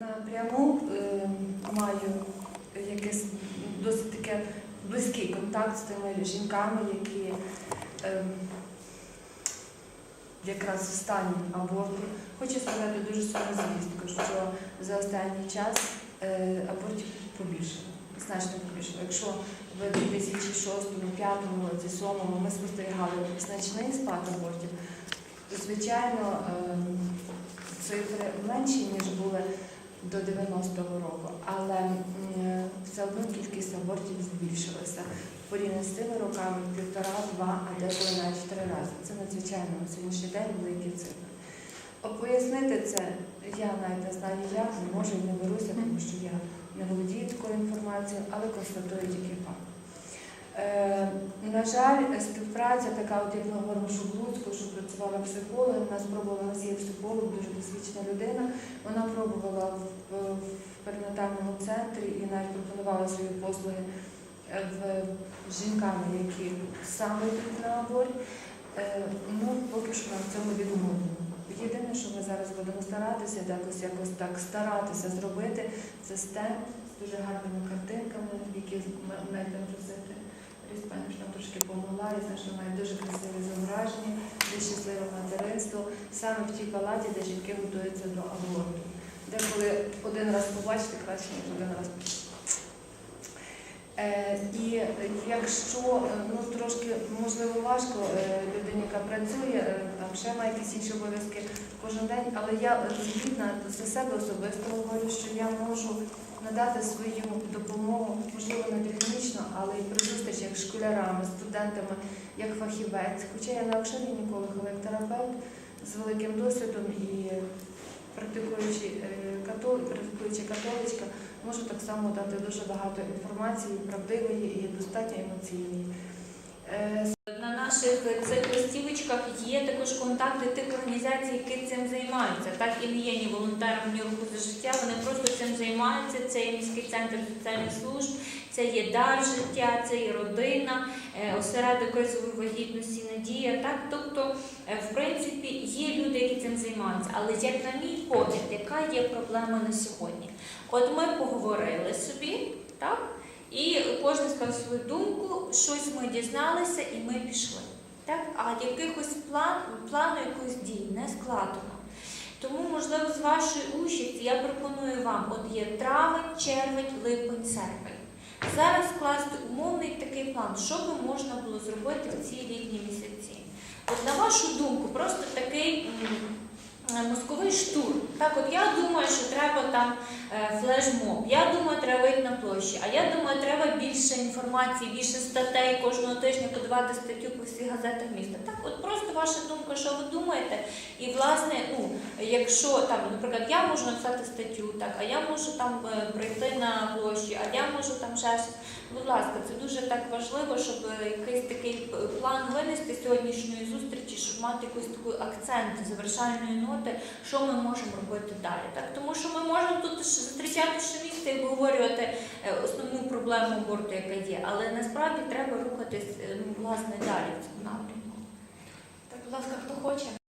Напряму е, маю якийсь досить таке близький контакт з тими жінками, які е, якраз в стані аборту. Хочу сказати дуже сумну звістку, що за останній час е, абортів побільшало, значно побільшало. Якщо в 2006, 2005 році, 2007 ми спостерігали значний спад абортів, то, звичайно, е, цифри менші, ніж були до 90-го року, але все одно кількість абортів збільшилася. Порівняно з тими роками півтора, два, а деколи навіть три рази. Це надзвичайно на сьогоднішній день великі цифри. Пояснити це я навіть не знаю як, не можу і не беруся, тому що я не володію такою інформацією, але констатую тільки факт. Е, на жаль, співпраця така, от як ми говоримо, що працювала психолог, у нас пробувала у психолог, дуже досвідчена людина. Вона пробувала в, в, перинатальному центрі і навіть пропонувала свої послуги е, в з жінками, які саме йдуть на аборт. Е, ну, поки що нам в цьому відмовлено. Єдине, що ми зараз будемо старатися, якось якось так старатися зробити, це стенд з дуже гарними картинками, які ми маємо просити. Різьбаня ж нам трошки допомогла, я знаю, що має дуже красиве зображення, де щасливе материнство, саме в тій палаті, де жінки готуються до аборту. Де коли один раз побачити, краще, ніж один раз. Е, і якщо е, ну, трошки можливо важко е, людині, яка працює, е, там ще має якісь інші обов'язки кожен день, але я згідна за себе особисто говорю, що я можу надати свою допомогу, можливо, не технічно, але і при зустрічах з школярами, студентами, як фахівець. Хоча я не лише гінеколог, але як терапевт з великим досвідом і практикуючи е, практикуючи католичка, можу так само дати дуже багато інформації, правдивої і достатньо емоційної. Е, На наших цих листівочках є також контакти тих організацій, які цим займаються. Так і не є ні волонтером, ні руху за життя. Вони просто цим займаються. Це є міський центр соціальних служб, це є дар життя, це є родина, е, осередок кризової вагітності, надія. Так, тобто, е, в принципі, є люди, які цим займаються. Але як на мій погляд, яка є проблема на сьогодні? От ми поговорили собі, так? І кожен сказав свою думку, щось ми дізналися і ми пішли. Так? А якихось план, плану якоїсь дії не складено. Тому, можливо, з вашої участі я пропоную вам, от є травень, червень, липень, серпень. Зараз скласти умовний такий план, що би можна було зробити в ці літні місяці. От на вашу думку, просто такий мозковий штурм. Так, от я думаю, що треба там е, флешмоб. Я думаю, треба вийти на площі. А я думаю, треба більше інформації, більше статей кожного тижня подавати статтю по всіх газетах міста. Так, от просто ваша думка, що ви думаєте. І власне, ну якщо там, наприклад, я можу написати статтю, так, а я можу там е, прийти на площі, а я можу там ще щось. Будь ласка, це дуже так важливо, щоб е, якийсь такий е, план винести сьогоднішньої зустрічі, щоб мати якийсь такий акцент завершальної ноти, що ми можемо робити далі. Так, тому що ми можемо тут ще зустрічати щомісяця і обговорювати е, основну проблему аборту, яка є, але насправді треба рухатись е, ну, власне далі в цьому напрямку. Так, будь ласка, хто хоче?